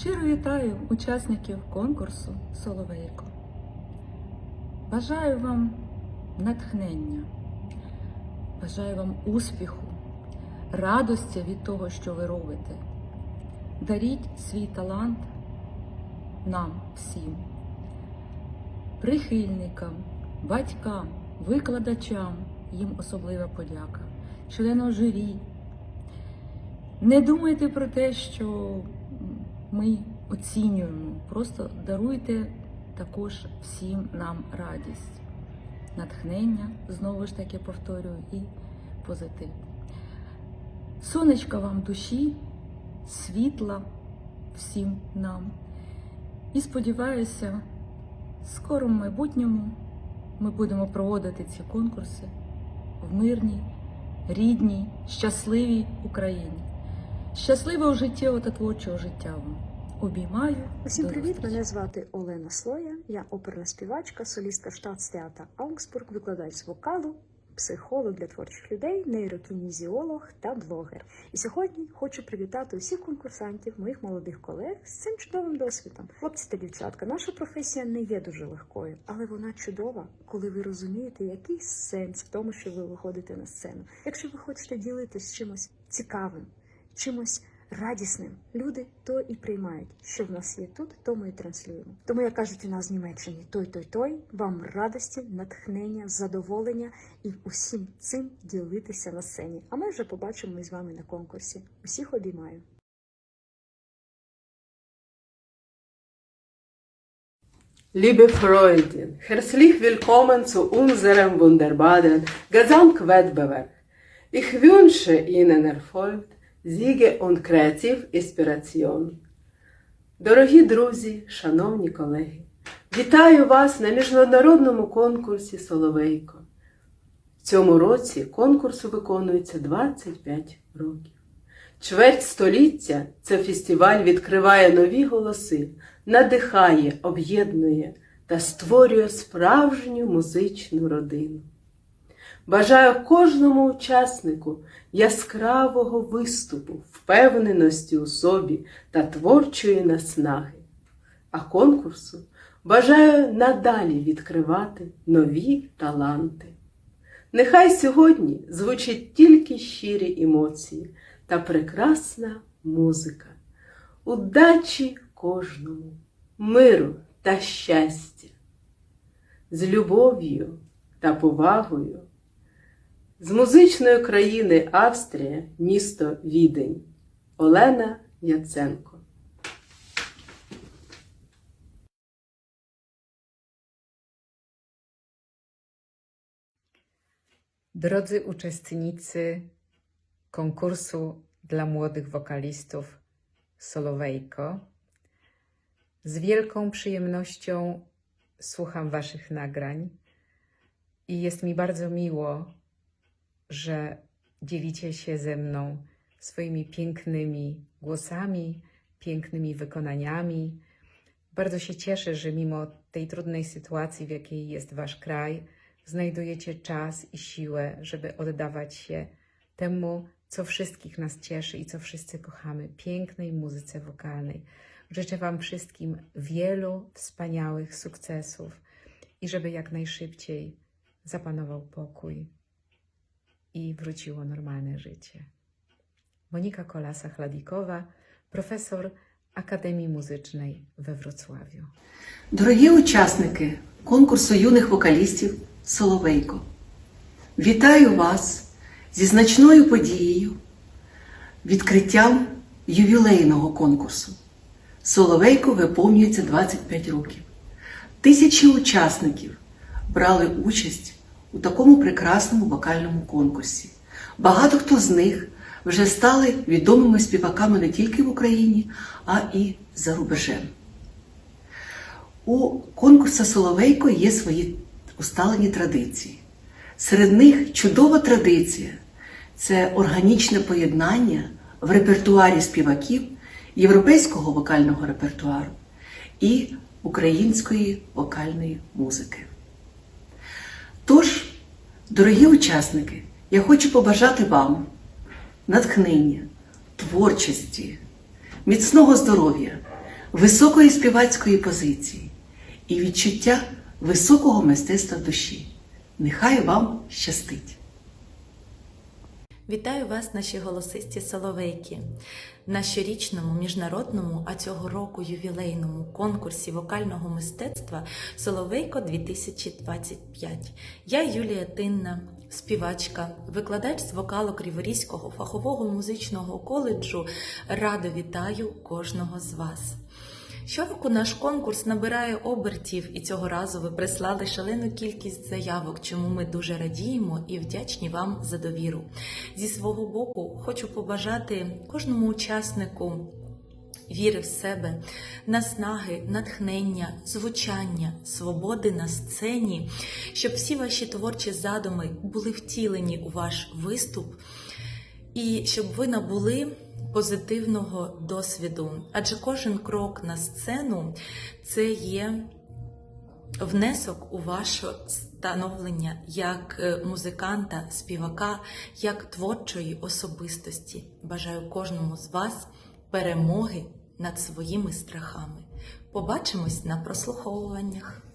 Щиро вітаю учасників конкурсу Соловейко. Бажаю вам натхнення, бажаю вам успіху, радості від того, що ви робите. Даріть свій талант нам всім, прихильникам, батькам, викладачам, їм особлива подяка, членам журі. Не думайте про те, що ми оцінюємо. Просто даруйте також всім нам радість, натхнення, знову ж таки повторюю, і позитив. Сонечка вам душі, світла всім нам. І сподіваюся, в скорому майбутньому ми будемо проводити ці конкурси в мирній, рідній, щасливій Україні. Щасливого життєвого та творчого життя вам. Обіймаю. Усім До привіт! Мене звати Олена Слоя. Я оперна співачка, солістка штатстеатра Аугсбург, викладач з вокалу, психолог для творчих людей, нейрокінезіолог та блогер. І сьогодні хочу привітати усіх конкурсантів, моїх молодих колег з цим чудовим досвідом. Хлопці та дівчатка, наша професія не є дуже легкою, але вона чудова, коли ви розумієте, який сенс в тому, що ви виходите на сцену. Якщо ви хочете ділитись чимось цікавим, чимось радісним. Люди то і приймають, що в нас є тут, то ми і транслюємо. Тому як кажуть у нас в Німеччині той, той, той, вам радості, натхнення, задоволення і усім цим ділитися на сцені. А ми вже побачимо з вами на конкурсі. Усіх обіймаю. Liebe Freundin, herzlich willkommen zu unserem wunderbaren Gesamtwettbewerb. Ich wünsche Ihnen Erfolg, Siege und Kreativinspiration. Дорогі друзі, шановні колеги, вітаю вас на міжнародному конкурсі Соловейко. В цьому році конкурсу виконується 25 років. Чверть століття це фестиваль відкриває нові голоси, надихає, об'єднує та створює справжню музичну родину. Бажаю кожному учаснику яскравого виступу, впевненості у собі та творчої наснаги. А конкурсу бажаю надалі відкривати нові таланти. Нехай сьогодні звучать тільки щирі емоції та прекрасна музика. Удачі кожному, миру та щастя, з любов'ю та повагою. З музичної країни Австрія, місто Відень. Олена Яценко. Drodzy uczestnicy konkursu dla młodych wokalistów Solowejko, z wielką przyjemnością słucham Waszych nagrań i jest mi bardzo miło, że dzielicie się ze mną swoimi pięknymi głosami, pięknymi wykonaniami. Bardzo się cieszę, że mimo tej trudnej sytuacji, w jakiej jest Wasz kraj, znajdujecie czas i siłę, żeby oddawać się temu, co wszystkich nas cieszy i co wszyscy kochamy pięknej muzyce wokalnej. Życzę Wam wszystkim wielu wspaniałych sukcesów i żeby jak najszybciej zapanował pokój i wróciło normalne życie. Monika Kolasa-Chladikowa, profesor Akademii Muzycznej we Wrocławiu. Дорогі учасники конкурсу юних вокалістів Соловейко, вітаю вас зі значною подією, відкриттям ювілейного конкурсу. Соловейко виповнюється 25 років. Тисячі учасників брали участь у такому прекрасному вокальному конкурсі. Багато хто з них вже стали відомими співаками не тільки в Україні, а і за рубежем. У конкурсу Соловейко є свої усталені традиції. Серед них чудова традиція це органічне поєднання в репертуарі співаків європейського вокального репертуару і української вокальної музики. Тож, дорогі учасники, я хочу побажати вам натхнення, творчості, міцного здоров'я, високої співацької позиції і відчуття високого мистецтва душі. Нехай вам щастить! Вітаю вас, наші голосисті соловейки, на щорічному міжнародному, а цього року ювілейному конкурсі вокального мистецтва Соловейко 2025. Я Юлія Тинна, співачка, викладач з вокалу Криворізького фахового музичного коледжу. Радо вітаю кожного з вас. Щороку наш конкурс набирає обертів, і цього разу ви прислали шалену кількість заявок, чому ми дуже радіємо і вдячні вам за довіру. Зі свого боку, хочу побажати кожному учаснику. Віри в себе, наснаги, натхнення, звучання, свободи на сцені, щоб всі ваші творчі задуми були втілені у ваш виступ, і щоб ви набули позитивного досвіду. Адже кожен крок на сцену це є внесок у ваше становлення як е, музиканта, співака, як творчої особистості. Бажаю кожному з вас перемоги над своїми страхами. Побачимось на прослуховуваннях.